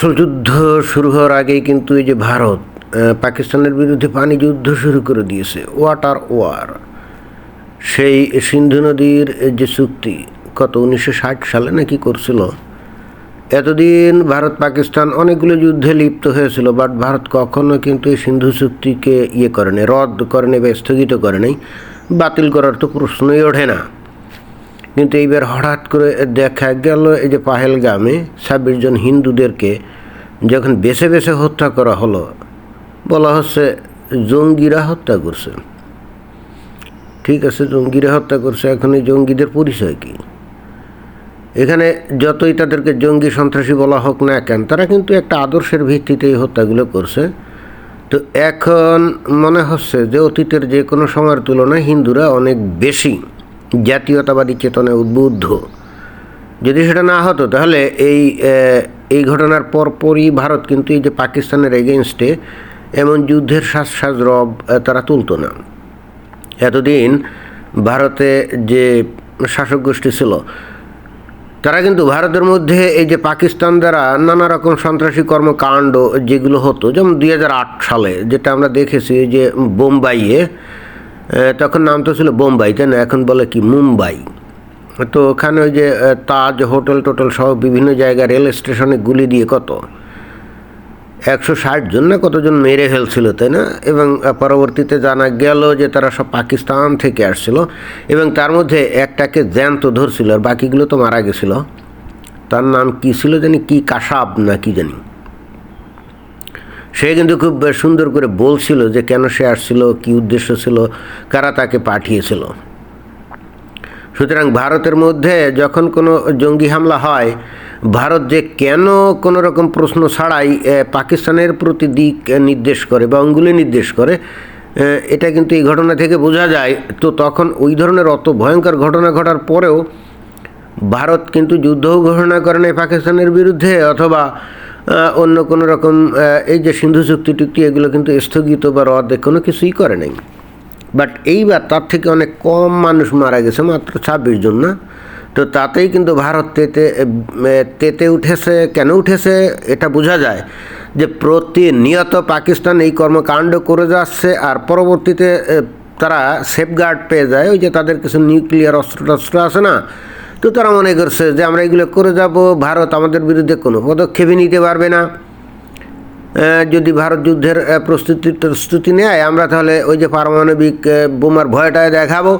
আসল যুদ্ধ শুরু হওয়ার আগেই কিন্তু এই যে ভারত পাকিস্তানের বিরুদ্ধে পানি যুদ্ধ শুরু করে দিয়েছে, ওয়াটার ওয়ার। সেই সিন্ধু নদীর যে চুক্তি, কত, উনিশশো ষাট সালে নাকি করছিল? এতদিন ভারত, পাকিস্তান অনেকগুলো যুদ্ধে লিপ্ত হয়েছিল, বাট ভারত কখনো কিন্তু এই সিন্ধু চুক্তিকে ইয়ে করেনি, রদ করেনি বা স্থগিত করেনি। বাতিল করার তো প্রশ্নই ওঠে না। কিন্তু এইবার হঠাৎ করে দেখা গেল এই যে পাহেলগামে ছাব্বিশ জন হিন্দুদেরকে যখন বেছে বেছে হত্যা করা হলো, বলা হচ্ছে জঙ্গিরা হত্যা করছে। ঠিক আছে, জঙ্গিরা হত্যা করছে, এখন এই জঙ্গিদের পরিচয় কী? এখানে যতই তাদেরকে জঙ্গি সন্ত্রাসী বলা হোক না কেন, তারা কিন্তু একটা আদর্শের ভিত্তিতে এই হত্যাগুলো করছে। তো এখন মনে হচ্ছে যে অতীতের যে কোনো সময়ের তুলনায় হিন্দুরা অনেক বেশি। জাতীয়তাবাদী চেতনায় উদ্বুদ্ধ। যদি সেটা না হতো, তাহলে এই এই ঘটনার পরপরই ভারত কিন্তু এই যে পাকিস্তানের এগেনস্টে এমন যুদ্ধের শ্বাস শ্বাস রব তারা তুলতো না। এতদিন ভারতে যে শাসক গোষ্ঠী ছিল, তারা কিন্তু ভারতের মধ্যে এই যে পাকিস্তান দ্বারা নানা রকম সন্ত্রাসী কর্মকাণ্ড যেগুলো হতো, যেমন দুই হাজার আট সালে যেটা আমরা দেখেছি যে বোম্বাইয়ে তখন নাম তো ছিল বোম্বাই, তাই না? এখন বলে কি, মুম্বাই। তো ওখানে ওই যে তাজ হোটেল টোটেল সহ বিভিন্ন জায়গায় রেল স্টেশনে গুলি দিয়ে কত? একশো ষাট জন না কতজন মেরে ফেলছিল, তাই না? এবং পরবর্তীতে জানা গেল যে তারা সব পাকিস্তান থেকে আসছিল এবং তার মধ্যে একটাকে জ্যান্ত ধরছিল, আর বাকিগুলো তো মারা গেছিল। তার নাম কী ছিল জানি? কি কাসাব না কি জানি। সে কিন্তু খুব সুন্দর করে বলছিল যে কেন সে আসছিল, কি উদ্দেশ্য ছিল, কারা তাকে পাঠিয়েছিল। সুতরাং ভারতের মধ্যে যখন কোনো জঙ্গি হামলা হয়, ভারত যে কেন কোনো রকম প্রশ্ন ছাড়াই পাকিস্তানের প্রতি দিক নির্দেশ করে বা অঙ্গুলি নির্দেশ করে এটা কিন্তু এই ঘটনা থেকে বোঝা যায়। তো তখন ওই ধরনের অত ভয়ঙ্কর ঘটনা ঘটার পরেও ভারত কিন্তু যুদ্ধও ঘোষণা করে নাই পাকিস্তানের বিরুদ্ধে, অথবা অন্য কোনো রকম এই যে সিন্ধু চুক্তি টুক্তি, এগুলো কিন্তু স্থগিত বা রদ, কোনো কিছুই করে নাই। বাট এইবার তার থেকে অনেক কম মানুষ মারা গেছে, মাত্র ছাব্বিশ জন না? তো তাতেই কিন্তু ভারত তেতে তেতে উঠেছে, কেন উঠেছে, এটা বোঝা যায় যে প্রতিনিয়ত পাকিস্তান এই কর্মকাণ্ড করে যাচ্ছে, আর পরবর্তীতে তারা সেফগার্ড পেয়ে যায়, ওই যে তাদের কিছু নিউক্লিয়ার অস্ত্র টস্ত্র আছে না? তো তারা মনে করছে যে আমরা এগুলো করে যাব, ভারত আমাদের বিরুদ্ধে কোনো পদক্ষেপই নিতে পারবে না। যদি ভারত যুদ্ধের প্রস্তুতি প্রস্তুতি নেয়, আমরা তাহলে ওই যে পারমাণবিক বোমার ভয়টায় দেখাবো।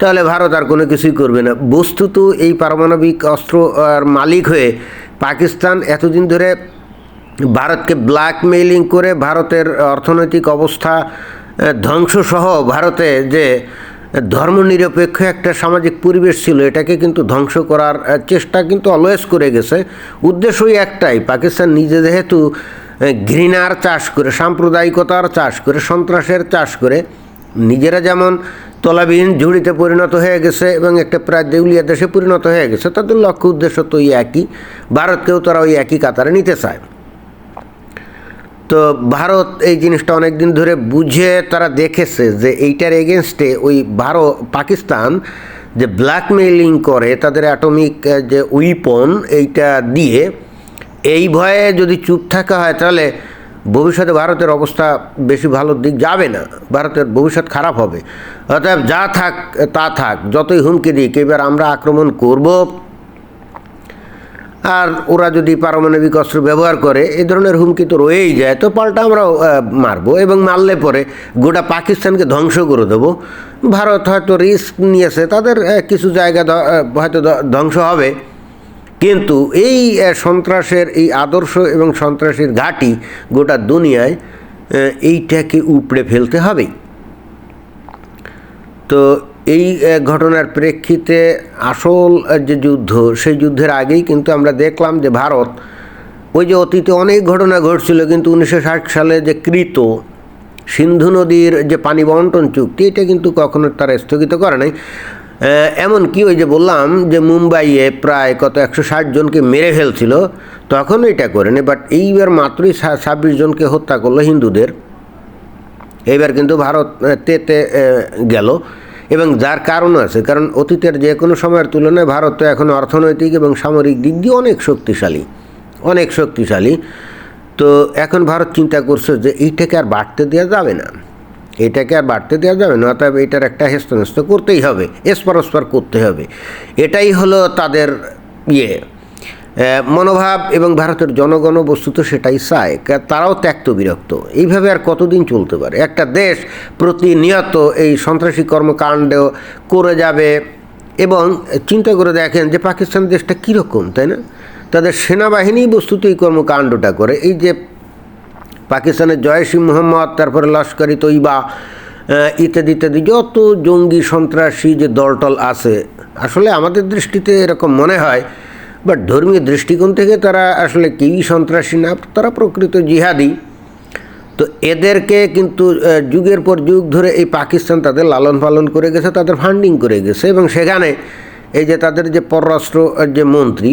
তাহলে ভারত আর কোনো কিছুই করবে না। বস্তুত এই পারমাণবিক অস্ত্র, আর মালিক হয়ে পাকিস্তান এতদিন ধরে ভারতকে ব্ল্যাকমেইলিং করে ভারতের অর্থনৈতিক অবস্থা ধ্বংসসহ ভারতে যে ধর্মনিরপেক্ষ একটা সামাজিক পরিবেশ ছিল, এটাকে কিন্তু ধ্বংস করার চেষ্টা কিন্তু অলওয়েজ করে গেছে। উদ্দেশ্যই একটাই, পাকিস্তান নিজে যেহেতু ঘৃণার চাষ করে, সাম্প্রদায়িকতার চাষ করে, সন্ত্রাসের চাষ করে, নিজেরা যেমন তলাবিহীন ঝুড়িতে পরিণত হয়ে গেছে এবং একটা প্রায় দেউলিয়া দেশে পরিণত হয়ে গেছে, তাদের লক্ষ্য উদ্দেশ্য তো ওই একই, ভারতকেও তারা ওই একই কাতারে নিতে চায়। তো ভারত এই জিনিসটা অনেক দিন ধরে বুঝে তারা দেখেছে যে এইটার এগেনস্টে ওই ভারত পাকিস্তান যে ব্ল্যাকমেইলিং করে তাদের অ্যাটমিক যে উইপন এইটা দিয়ে, এই ভয়ে যদি চুপ থাকা হয় তাহলে ভবিষ্যতে ভারতের অবস্থা বেশি ভালো দিক যাবে না। ভারতের ভবিষ্যৎ খারাপ হবে। অতএব যা থাক, তা থাক, যতই হুমকি দিক, এবার আমরা আক্রমণ করব। আর ওরা যদি পারমাণবিক অস্ত্র ব্যবহার করে, এ ধরনের হুমকি তো রয়েই যায়। তো পাল্টা আমরা মারবো এবং মারলে পরে গোটা পাকিস্তানকে ধ্বংস করে দেবো। ভারত হয়তো রিস্ক নিয়েছে, তাদের কিছু জায়গা হয়তো ধ্বংস হবে। কিন্তু এই সন্ত্রাসের এই আদর্শ এবং সন্ত্রাসের ঘাঁটি গোটা দুনিয়ায় এইটাকে উপড়ে ফেলতে হবেই। তো এই ঘটনার প্রেক্ষিতে আসল যে যুদ্ধ সেই যুদ্ধের আগেই কিন্তু আমরা দেখলাম যে ভারত ওই যে অতীতে অনেক ঘটনা ঘটছিল কিন্তু উনিশশো ষাট সালে যে কৃত সিন্ধু নদীর যে পানি বন্টন চুক্তি এটা কিন্তু কখনো তারা স্থগিত করে নাই। আহ, এমনকি ওই যে বললাম যে মুম্বাইয়ে প্রায় কত একশো ষাট জনকে মেরে ফেলছিল তখন এটা করেনি বাট এইবার মাত্রই ছাব্বিশ জনকে হত্যা করল হিন্দুদের। এইবার কিন্তু ভারত তেতে গেল। এবং যার কারণ আছে, কারণ অতীতের যে কোনো সময়ের তুলনায় ভারত তো এখন অর্থনৈতিক এবং সামরিক দিক দিয়ে অনেক শক্তিশালী অনেক শক্তিশালী। তো এখন ভারত চিন্তা করছে যে এইটাকে আর বাড়তে দেওয়া যাবে না। এটাকে আর বাড়তে দেওয়া যাবে না, অতএব এটার একটা হেস্তনেস্ত করতেই হবে স্পরস্পর করতে হবে। এটাই হলো তাদের ইয়ে। মনোভাব এবং ভারতের জনগণ বস্তুত সেটাই চায় তারাও ত্যক্ত বিরক্ত। এইভাবে আর কতদিন চলতে পারে? একটা দেশ প্রতিনিয়ত এই সন্ত্রাসী কর্মকাণ্ড করে যাবে এবং চিন্তা করে দেখেন যে পাকিস্তান দেশটা কীরকম, তাই না? তাদের সেনাবাহিনী বস্তুত এই কর্মকাণ্ডটা করে। এই যে পাকিস্তানের জয়সি মোহাম্মদ, তারপরে লস্করি তৈবা ইত্যাদি ইত্যাদি, যত জঙ্গি সন্ত্রাসী যে দলটল আছে, আসলে আমাদের দৃষ্টিতে এরকম মনে হয় বাট ধর্মীয় দৃষ্টিকোণ থেকে তারা আসলে কেউই সন্ত্রাসী না, তারা প্রকৃত জিহাদি। তো এদেরকে কিন্তু যুগের পর যুগ ধরে এই পাকিস্তান তাদের লালন পালন করে গেছে, তাদের ফান্ডিং করে গেছে এবং সেখানে এই যে তাদের যে পররাষ্ট্র যে মন্ত্রী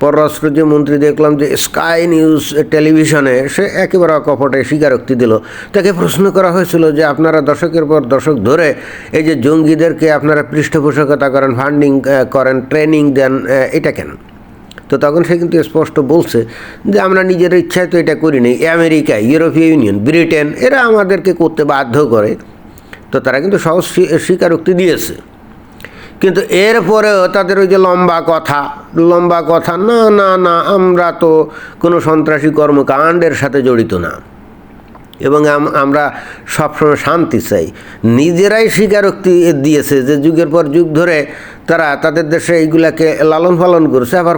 পররাষ্ট্র যে মন্ত্রী দেখলাম যে স্কাই নিউজ টেলিভিশনে সে একেবারে কপটে স্বীকারোক্তি দিল। তাকে প্রশ্ন করা হয়েছিল যে আপনারা দশকের পর দশক ধরে এই যে জঙ্গিদেরকে আপনারা পৃষ্ঠপোষকতা করেন ফান্ডিং করেন ট্রেনিং দেন এটা কেন? তো তখন সে কিন্তু স্পষ্ট বলছে যে আমরা নিজের ইচ্ছায় তো এটা করি নাই আমেরিকা, ইউরোপীয় ইউনিয়ন, ব্রিটেন, এরা আমাদেরকে করতে বাধ্য করে। তো তারা কিন্তু সহজ স্বীকারোক্তি দিয়েছে। কিন্তু এরপরেও তাদের ওই যে লম্বা কথা লম্বা কথা না না না আমরা তো কোনো সন্ত্রাসী কর্মকাণ্ডের সাথে জড়িত না। এবং আম- আমরা সবসময় শান্তি চাই। নিজেরাই স্বীকারোক্তি দিয়েছে যে যুগের পর যুগ ধরে তারা তাদের দেশে এইগুলাকে লালন পালন করছে। আবার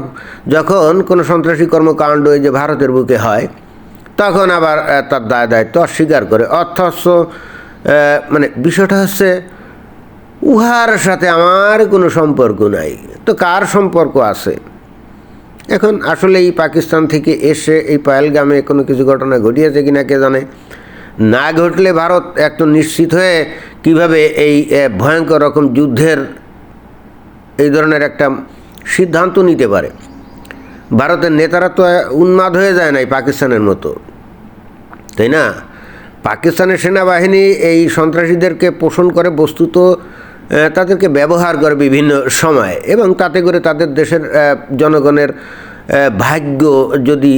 যখন কোনো সন্ত্রাসী কর্মকাণ্ড এই যে ভারতের বুকে হয় তখন আবার তার দায় দায়িত্ব অস্বীকার করে। আহ, মানে বিষয়টা হচ্ছে উহার সাথে আমার কোনো সম্পর্ক নাই। তো কার সম্পর্ক আছে? এখন আসলে এই পাকিস্তান থেকে এসে এই পায়েলগামে কোনো কিছু ঘটনা ঘটিয়েছে কিনা কে জানে? না ঘটলে ভারত একটু নিশ্চিত হয়ে কীভাবে এই ভয়ঙ্কর রকম যুদ্ধের এই ধরনের একটা সিদ্ধান্ত নিতে পারে। ভারতের নেতারা তো উন্মাদ হয়ে যায় নাই পাকিস্তানের মতো। তাই না? পাকিস্তানের সেনাবাহিনী এই সন্ত্রাসীদেরকে পোষণ করে বস্তুত তাদেরকে ব্যবহার করে বিভিন্ন সময় এবং তাতে করে তাদের দেশের জনগণের ভাগ্য যদি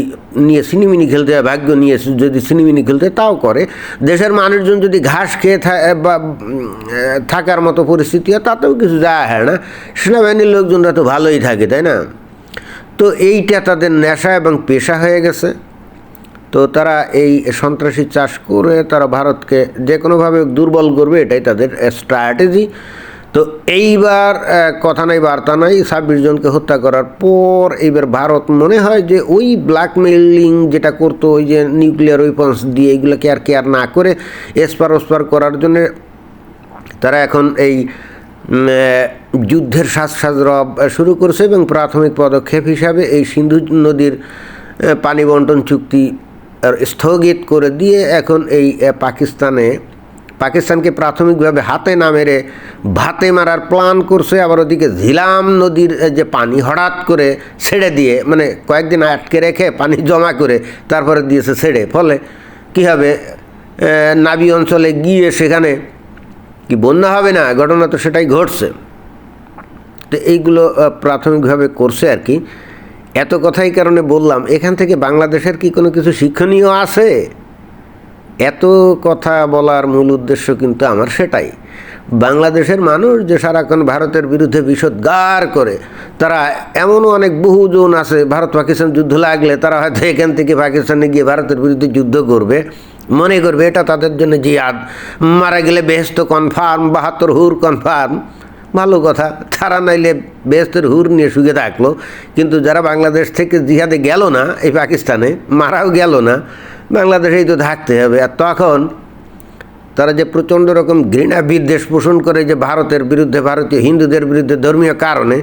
নিয়ে সিনিমিনি খেলতে হয়, ভাগ্য নিয়ে যদি সিনিমিনি খেলতে তাও করে। দেশের মানুষজন যদি ঘাস খেয়ে বা থাকার মতো পরিস্থিতি হয়, তাতেও কিছু যায় হয় না। সেনাবাহিনীর লোকজনরা তো ভালোই থাকে, তাই না? তো এইটা তাদের নেশা এবং পেশা হয়ে গেছে। তো তারা এই সন্ত্রাসী চাষ করে তারা ভারতকে যে কোনোভাবে দুর্বল করবে, এটাই তাদের স্ট্র্যাটেজি তো এইবার কথা নাই, বার্তা নাই, ছাব্বিশ জনকে হত্যা করার পর এইবার ভারত মনে হয় যে ওই ব্ল্যাকমেইলিং যেটা করতো, ওই যে নিউক্লিয়ার ওয়েপন্স দিয়ে এইগুলোকে আর কেয়ার না করে, এসপার ওসপার করার জন্যে তারা এখন এই যুদ্ধের সাজ সাজ রব শুরু করছে এবং প্রাথমিক পদক্ষেপ হিসাবে এই সিন্ধু নদীর পানি বন্টন চুক্তি স্থগিত করে দিয়ে এখন এই পাকিস্তানে, পাকিস্তানকে প্রাথমিকভাবে হাতে না মেরে ভাতে মারার প্ল্যান করছে, আবার ওদিকে ঝিলাম নদীর যে পানি হঠাৎ করে ছেড়ে দিয়ে মানে কয়েকদিন আটকে রেখে পানি জমা করে তারপরে দিয়েছে ছেড়ে। ফলে কী হবে? নাবি অঞ্চলে গিয়ে সেখানে কি বন্যা হবে না? ঘটনা তো সেটাই ঘটছে। তো এইগুলো প্রাথমিকভাবে করছে আর কি। এত কথাই কারণে বললাম, এখান থেকে বাংলাদেশের কি কোনো কিছু শিক্ষণীয় আছে? এত কথা বলার মূল উদ্দেশ্য কিন্তু আমার সেটাই। বাংলাদেশের মানুষ যে সারাক্ষণ ভারতের বিরুদ্ধে বিষোদ্গার করে, তারা এমনও অনেক বহুজন আছে, ভারত পাকিস্তান যুদ্ধ লাগলে তারা হয়তো এখান থেকে পাকিস্তানে গিয়ে ভারতের বিরুদ্ধে যুদ্ধ করবে। মনে করবে এটা তাদের জন্য জিয়াদ মারা গেলে বেহেস্ত কনফার্ম বাহাত্তর হুর কনফার্ম ভালো কথা। তারা নাইলে বেহেস্তের হুর নিয়ে সুখে থাকল। কিন্তু যারা বাংলাদেশ থেকে জিহাদে গেল না, এই পাকিস্তানে, মারাও গেল না, বাংলাদেশেই তো থাকতে হবে। আর তখন তারা যে প্রচণ্ড রকম ঘৃণা বিদ্বেষ পোষণ করে যে ভারতের বিরুদ্ধে, ভারতীয় হিন্দুদের বিরুদ্ধে ধর্মীয় কারণে,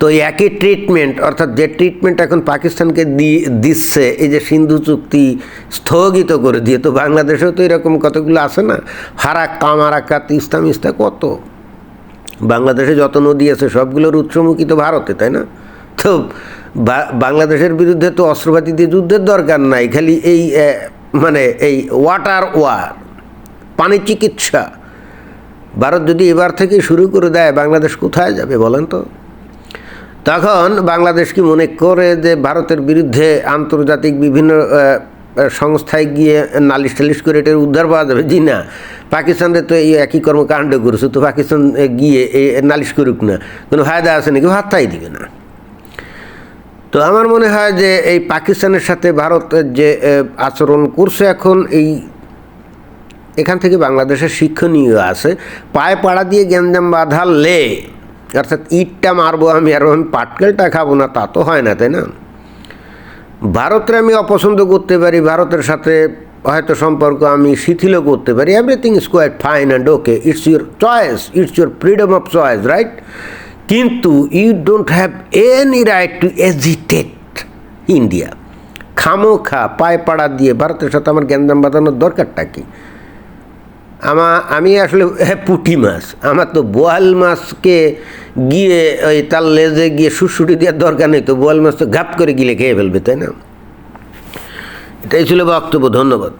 তো একই ট্রিটমেন্ট অর্থাৎ যে ট্রিটমেন্ট এখন পাকিস্তানকে দিচ্ছে, এই যে সিন্ধু চুক্তি স্থগিত করে দিয়ে, তো বাংলাদেশেও তো এরকম কতগুলো আছে না? ফারাক্কা মারাক্কা, তিস্তা মিস্তা কত? বাংলাদেশে যত নদী আছে, সবগুলোর উৎসমুখী তো ভারতে, তাই না? তো বাংলাদেশের বিরুদ্ধে তো অস্ত্রপাতি দিয়ে যুদ্ধের দরকার নাই, খালি এই মানে এই ওয়াটার ওয়ার পানি চিকিৎসা। ভারত যদি এবার থেকে শুরু করে দেয়, বাংলাদেশ কোথায় যাবে বলেন তো? তখন বাংলাদেশ কি মনে করে যে ভারতের বিরুদ্ধে আন্তর্জাতিক বিভিন্ন সংস্থায় গিয়ে নালিশ টালিশ করে এটার উদ্ধার পাওয়া যাবে? জি না। পাকিস্তানে তো এই একই কর্মকাণ্ড করেছে, তো পাকিস্তান গিয়ে নালিশ করুক না। কোনো ফায়দা আছে নাকি? হাতটাই দিবে না। তো আমার মনে হয় যে এই পাকিস্তানের সাথে ভারতের যে আচরণ করছে এখন, এই এখান থেকে বাংলাদেশের শিক্ষণীয় আছে। পায়ে পাড়া দিয়ে গ্যাঞ্জাম বাঁধালে, অর্থাৎ ইটটা মারবো আমি আর আমি পাটকেলটা খাব না, তা তো হয় না, তাই না? ভারতের আমি অপছন্দ করতে পারি, ভারতের সাথে হয়তো সম্পর্ক আমি শিথিলও করতে পারি everything is quite fine and okay it's your choice it's your freedom of choice right কিন্তু you don't have any right to agitate India খামো খা পায়ে পাড়া দিয়ে ভারতের সাথে আমার গ্যাঞ্জাম বাঁধানোর দরকারটা কি? আমা আমি আসলে হ্যাঁ, পুঁটি মাছ। আমার তো বোয়াল মাছকে গিয়ে ওই তার লেজে গিয়ে সুসুটি দেওয়ার দরকার নেই তো বোয়াল মাছ তো ঘাপ করে গিলে খেয়ে ফেলবে তাই না? এটাই ছিল বক্তব্য ধন্যবাদ।